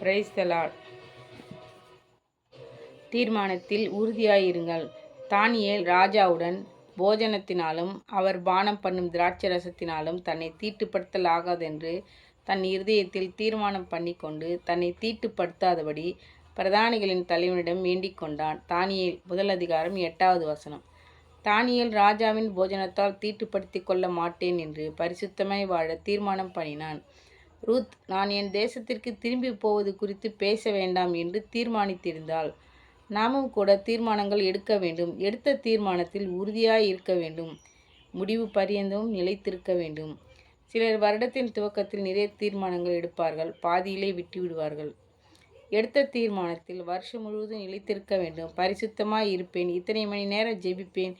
Praise the Lord தீர்மானத்தில் உறுதியாயிருங்கள். தானியேல் ராஜாவுடன் போஜனத்தினாலும் அவர் பானம் பண்ணும் திராட்சை ரசத்தினாலும் தன்னை தீட்டுப்படுத்தலாகாதென்று தன் இருதயத்தில் தீர்மானம் பண்ணி கொண்டு தன்னை தீட்டுப்படுத்தாதபடி பிரதானிகளின் தலைவனிடம் வேண்டிக் கொண்டான் தானியேல். முதல் அதிகாரம் எட்டாவது வசனம். தானியல் ராஜாவின் போஜனத்தால் தீட்டுப்படுத்தி கொள்ள மாட்டேன் என்று பரிசுத்தமாய் வாழ தீர்மானம் பண்ணினான். ரூத் நான் என் தேசத்திற்கு திரும்பி போவது குறித்து பேச வேண்டாம் என்று தீர்மானித்திருந்தாள். நாமும் கூட தீர்மானங்கள் எடுக்க வேண்டும். எடுத்த தீர்மானத்தில் உறுதியாய் இருக்க வேண்டும். முடிவு பரியந்தமும் நிலைத்திருக்க வேண்டும். சிலர் வருடத்தின் துவக்கத்தில் நிறைய தீர்மானங்கள் எடுப்பார்கள். பாதியிலே விட்டு விடுவார்கள். எடுத்த தீர்மானத்தில் வருஷம் முழுவதும் நிலைத்திருக்க வேண்டும். பரிசுத்தமாய் இருப்பேன். இத்தனை மணி நேரம் ஜெபிப்பேன்.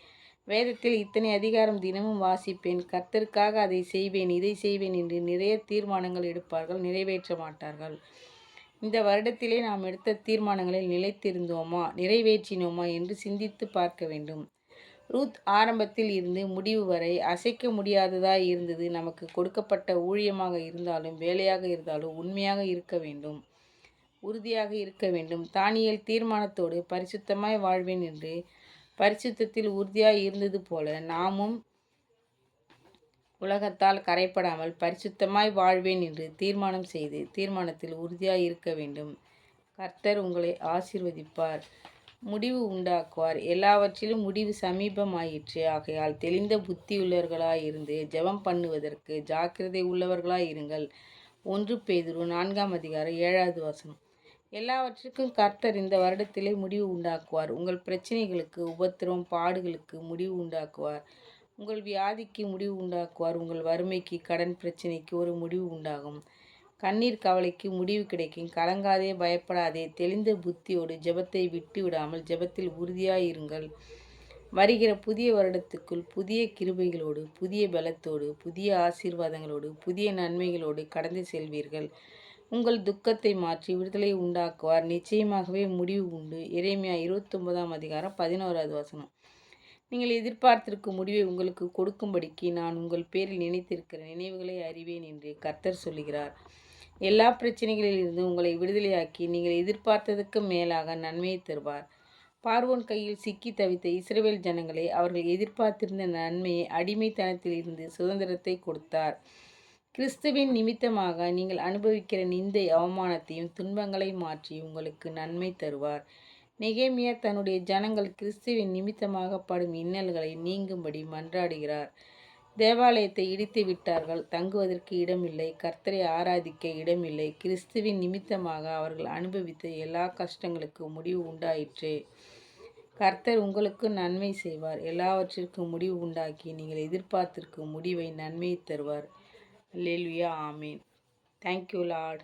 வேதத்தில் இத்தனை அதிகாரம் தினமும் வாசிப்பேன். கர்த்தருக்காக அதை செய்வேன் இதை செய்வேன் என்று நிறைய தீர்மானங்கள் எடுப்பார்கள் நிறைவேற்ற மாட்டார்கள். இந்த வருடத்திலே நாம் எடுத்த தீர்மானங்களில் நிலைத்திருந்தோமா நிறைவேற்றினோமா என்று சிந்தித்து பார்க்க வேண்டும். ரூத் ஆரம்பத்தில் இருந்து முடிவு வரை அசைக்க முடியாததாய் இருந்தது. நமக்கு கொடுக்கப்பட்ட ஊழியமாக இருந்தாலும் வேலையாக இருந்தாலும் உண்மையாக இருக்க வேண்டும். உறுதியாக இருக்க வேண்டும். தானியல் தீர்மானத்தோடு பரிசுத்தமாய் வாழ்வேன் என்று பரிசுத்தத்தில் உறுதியாய் இருந்தது போல நாமும் உலகத்தால் கரைப்படாமல் பரிசுத்தமாய் வாழ்வேன் என்று தீர்மானம் செய்து தீர்மானத்தில் உறுதியாய் இருக்க வேண்டும். கர்த்தர் உங்களை ஆசிர்வதிப்பார். முடிவு உண்டாக்குவார். எல்லாவற்றிலும் முடிவு சமீபமாயிற்று. ஆகையால் தெளிந்த புத்தியுள்ளவர்களாயிருந்து ஜெபம் பண்ணுவதற்கு ஜாக்கிரதை உள்ளவர்களாய் இருங்கள். ஒன்று பேதுரு நான்காம் அதிகாரம் ஏழாவது வசனம். எல்லாவற்றுக்கும் கர்த்தர் இந்த வருடத்திலே முடிவு உண்டாக்குவார். உங்கள் பிரச்சனைகளுக்கு உபத்திரம் பாடுகளுக்கு முடிவு உண்டாக்குவார். உங்கள் வியாதிக்கு முடிவு உண்டாக்குவார். உங்கள் வறுமைக்கு கடன் பிரச்சனைக்கு ஒரு முடிவு உண்டாகும். கண்ணீர் கவலைக்கு முடிவு கிடைக்கும். கலங்காதே பயப்படாதே தெளிந்த புத்தியோடு ஜெபத்தை விட்டு விடாமல் ஜெபத்தில் உறுதியாயிருங்கள். வருகிற புதிய வருடத்துக்குள் புதிய கிருபைகளோடு புதிய பலத்தோடு புதிய ஆசீர்வாதங்களோடு புதிய நன்மைகளோடு கடந்து செல்வீர்கள். உங்கள் துக்கத்தை மாற்றி விடுதலை உண்டாக்குவார். நிச்சயமாகவே முடிவு உண்டு. இறைமையா இருபத்தொன்பதாம் அதிகாரம் பதினோராவது வசனம். நீங்கள் எதிர்பார்த்திருக்கும் முடிவை உங்களுக்கு கொடுக்கும்படிக்கு நான் உங்கள் பேரில் நினைத்திருக்கிற நினைவுகளை அறிவேன் என்று கர்த்தர் சொல்கிறார் எல்லா பிரச்சனைகளிலிருந்து உங்களை விடுதலையாக்கி நீங்கள் எதிர்பார்த்ததுக்கு மேலாக நன்மையை தருவார். பார்வோன் கையில் சிக்கி தவித்த இஸ்ரேல் ஜனங்களை அவர்கள் எதிர்பார்த்திருந்த நன்மையை அடிமைத்தனத்தில் இருந்து சுதந்திரத்தை கொடுத்தார். கிறிஸ்துவின் நிமித்தமாக நீங்கள் அனுபவிக்கிற நிந்தை அவமானத்தையும் துன்பங்களை மாற்றி உங்களுக்கு நன்மை தருவார். நெகேமியா தன்னுடைய ஜனங்கள் கிறிஸ்துவின் நிமித்தமாக படும் இன்னல்களை நீங்கும்படி மன்றாடுகிறார். தேவாலயத்தை இடித்து விட்டார்கள் தங்குவதற்கு இடமில்லை கர்த்தரை ஆராதிக்க இடமில்லை. கிறிஸ்துவின் நிமித்தமாக அவர்கள் அனுபவித்த எல்லா கஷ்டங்களுக்கும் முடிவு உண்டாயிற்று. கர்த்தர் உங்களுக்கு நன்மை செய்வார் எல்லாவற்றிற்கும் முடிவு உண்டாக்கி நீங்கள் எதிர்பார்த்திருக்கும் முடிவை நன்மையை தருவார். ले लिया आमीन थैंक यू लॉर्ड